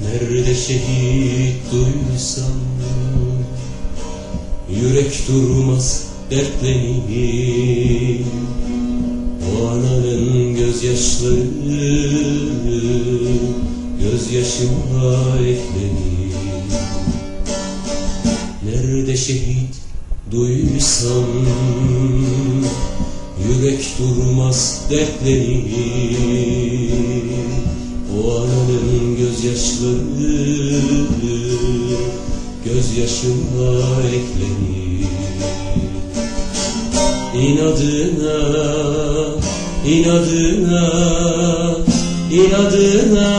Nerede şehit duysam Yürek durmaz dertlenir O ananın gözyaşları Gözyaşıma eklenir. Nerede şehit duysam Yürek durmaz dertlenir O ananın gözyaşları Gözyaşıma eklenir. İnadına, inadına, inadına.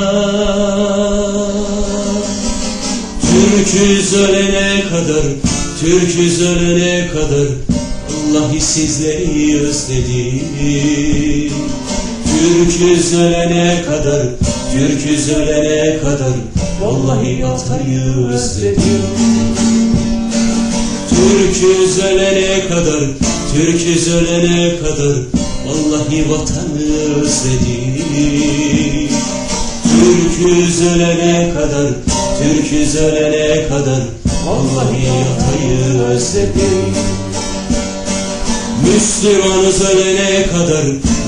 Türküz ölene kadar, Türküz ölene kadar Vallahi sizleri özledim. Türküz ölene kadar, Türküz ölene kadar Vallahi atayı özledim. Türküz ölene kadar, Türküz ölene kadar Vallahi vatanı özledim. Türküz ölene kadar, Türküz ölene kadar Vallahi atayı özledim Müslümanız ölene kadar,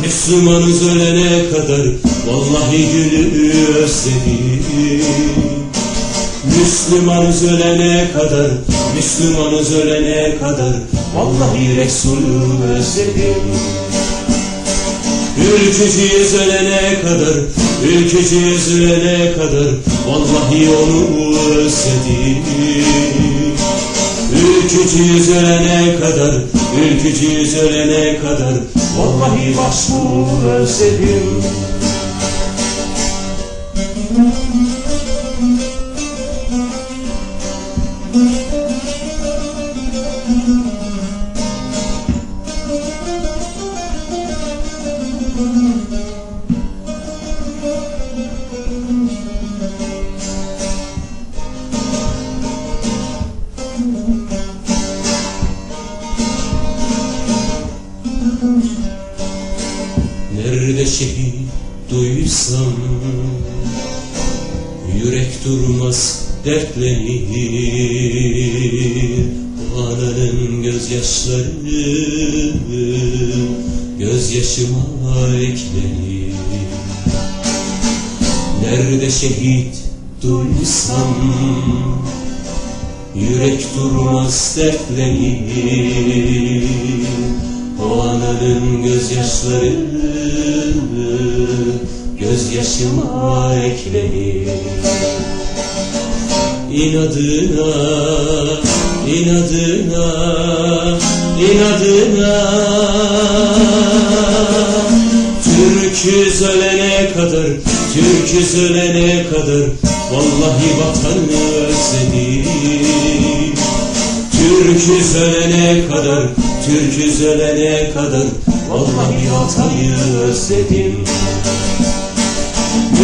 Müslümanız ölene kadar Vallahi gülü özledim. Müslümanız ölene kadar, Müslümanız ölene kadar Vallahi Resulü özledim. Ülkücüyüz ölene kadar, ülkücüyüz ölene kadar Vallahi onu özledim Ülkücüyüz ölene kadar, ülkücüyüz ölene kadar. Vallahi başbuğ özledim Nerede şehit duysam Yürek durmaz dertlenir. Ananın gözyaşları Gözyaşıma eklenir. Nerede şehit duysam Yürek durmaz dertlenir O ananın gözyaşları Gözyaşıma eklenir İnadına, inadına, inadına. Türküz ölene kadar, Türküz ölene kadar Vallahi vatanı özledim. Türküz ölene kadar, Türküz ölene kadar Vallahi vatayı özledim.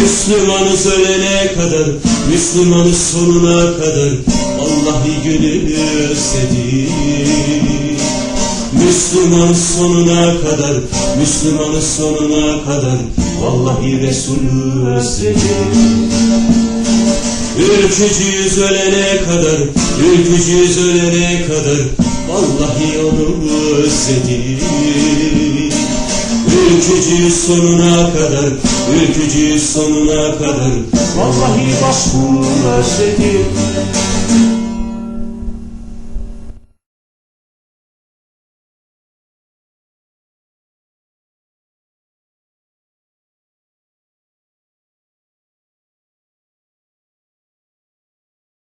Müslümanız ölene kadar, Müslümanız sonuna kadar Vallahi gönül özledim Müslüman sonuna kadar, Müslümanız sonuna kadar Vallahi Resulü özledim Ülkücüyüz ölene kadar, ülkücüyüz ölene kadar Vallahi onu özledim Ülkücüyüz sonuna kadar, ülkücüyüz sonuna kadar. Vallahi başbuğ özledim